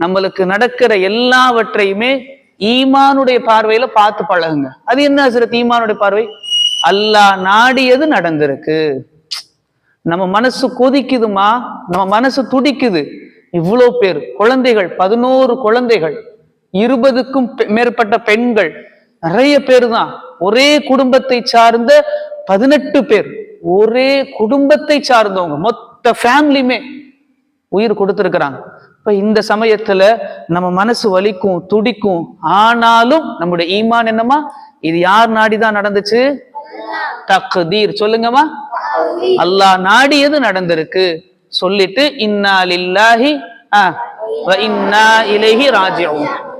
நம்மளுக்கு நடக்கிற எல்லாவற்றையுமே ஈமானுடைய பார்வையில பார்த்து பழகுங்க. அது என்ன ஹசரத் ஈமானுடைய பார்வை? அல்லாஹ் நாடியது நடந்திருக்கு? நம்ம மனசு கொதிக்குதுமா? நம்ம மனசு துடிக்குது. இவ்வளோ பேர் குழந்தைகள் பதினோரு குழந்தைகள் இருபதுக்கும் பெ- மேற்பட்ட பெண்கள் நிறைய பேர் தான் ஒரே குடும்பத்தை சார்ந்த பதினெட்டு பேர் ஒரே குடும்பத்தை சார்ந்தவங்க மொத்த ஃபேமிலியுமே உயிர் கொடுத்துருக்குறாங்க. இப்போ இந்த சமயத்துல நம்ம மனசு வலிக்கும் துடிக்கும். ஆனாலும் நம்முடைய ஈமான் என்னமா இது யார் நாடிதான் நடந்துச்சு? தக்தீர். சொல்லுங்கம்மா. அல்லாஹ் நாடியது நடந்திருக்கு. சொல்லிட்டு இன்னாலில்லாஹி ஆ, இன்னா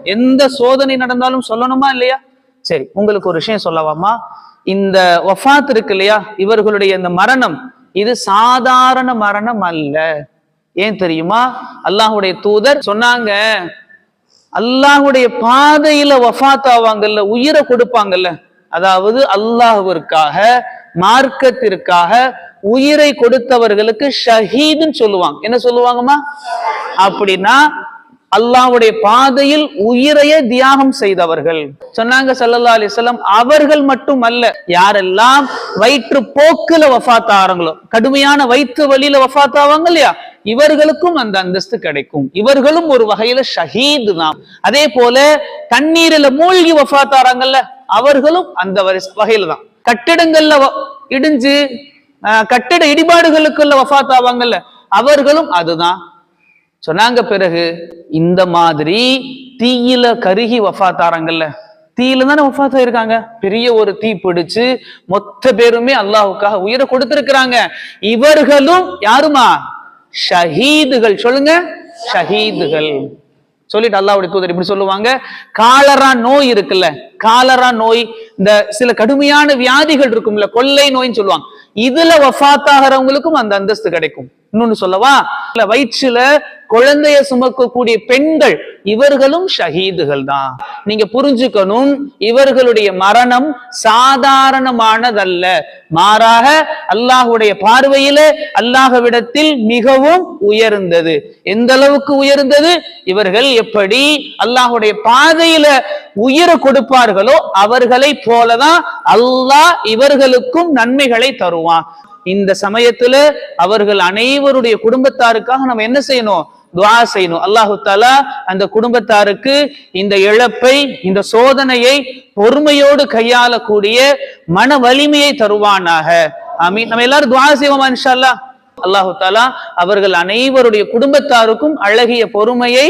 எந்த சோதனை நடந்தாலும் சொல்லணுமா இல்லையா? சரி உங்களுக்கு ஒரு விஷயம் சொல்லவாமா? இந்த ஒஃபாத் இருக்கு இல்லையா? இவர்களுடைய இந்த மரணம் இது சாதாரண மரணம் அல்ல. ஏன் தெரியுமா? அல்லாஹுடைய தூதர் சொன்னாங்க அல்லாஹ்வுடைய பாதையில வஃபாத் ஆவாங்கல்ல உயிரை கொடுப்பாங்கல்ல. அதாவது அல்லாஹுவிற்காக மார்க்கத்திற்காக உயிரை கொடுத்தவர்களுக்கு ஷஹீதுன்னு சொல்லுவாங்க. என்ன சொல்லுவாங்கம்மா? அப்படின்னா அல்லாவுடைய பாதையில் உயிரையே தியாகம் செய்தவர்கள். சொன்னாங்க சல்லல்லா அலைஹி அவர்கள் மட்டும் அல்ல யாரெல்லாம் வயிற்று போக்குல வஃபாத் கடுமையான வயிற்று வழியில வஃத்தாவாங்க ஆவாங்க இல்லையா? இவர்களுக்கும் அந்த அந்தஸ்து கிடைக்கும். இவர்களும் ஒரு வகையில ஷஹீது தான். அதே போல தண்ணீரில மூழ்கி வஃத்தாராங்கல்ல அவர்களும் அந்த வகையில தான். கட்டிடங்கள்ல வ- இடிஞ்சு ஆஹ், கட்டிட இடிபாடுகளுக்குள்ள வஃத்தாவாங்கல்ல ஆவாங்கல்ல அவர்களும் அதுதான். சொன்னாங்க பிறகு இந்த மாதிரி தீயில கருகி வஃபாத்தாராங்கல்ல தீயில தானே வஃத் ஆயிருக்காங்க பெரிய ஒரு தீ பிடிச்சு மொத்த பேருமே அல்லாஹுக்காக உயிரை கொடுத்திருக்கிறாங்க. இவர்களும் யாருமா? ஷஹீதுகள். சொல்லுங்க ஷஹீதுகள். சொல்லிட்டு அல்லாவுடைய தூதர் இப்படி சொல்லுவாங்க. காலரா நோய் இருக்குல்ல காலரா நோய் இந்த சில கடுமையான வியாதிகள் இருக்கும்ல கொள்ளை நோய்னு சொல்லுவாங்க. இதுல வஃத்தாகிறவங்களுக்கும் அந்த அந்தஸ்து கிடைக்கும். இன்னொன்னு சொல்லவா இல்ல வயிற்றுல குழந்தைய சுமக்கக்கூடிய பெண்கள் இவர்களும் ஷஹீதுகள் தான் நீங்க புரிஞ்சுக்கணும் இவர்களுடைய மரணம் சாதாரணமானதல்ல. மாறாக அல்லாஹுடைய பார்வையில அல்லாஹவிடத்தில் மிகவும் உயர்ந்தது. எந்த அளவுக்கு உயர்ந்தது? இவர்கள் எப்படி அல்லாஹுடைய பாதையில உயிரை கொடுப்பார்களோ அவர்களை போலதான் அல்லாஹ் இவர்களுக்கும் நன்மைகளை தருவான். இந்த சமயத்துல அவர்கள் அனைவருடைய குடும்பத்தாருக்காக நம்ம என்ன செய்யணும்? துவா செய்யணும். அல்லாஹு தாலா அந்த குடும்பத்தாருக்கு இந்த இழப்பை இந்த சோதனையை பொறுமையோடு கையாளக்கூடிய மன வலிமையை தருவானாக. ஆமீன். நம்ம எல்லாரும் துவா செய்வோமா இன்ஷால்லா அல்லாஹ் அல்லாஹு தாலா அவர்கள் அனைவருடைய குடும்பத்தாருக்கும் அழகிய பொறுமையை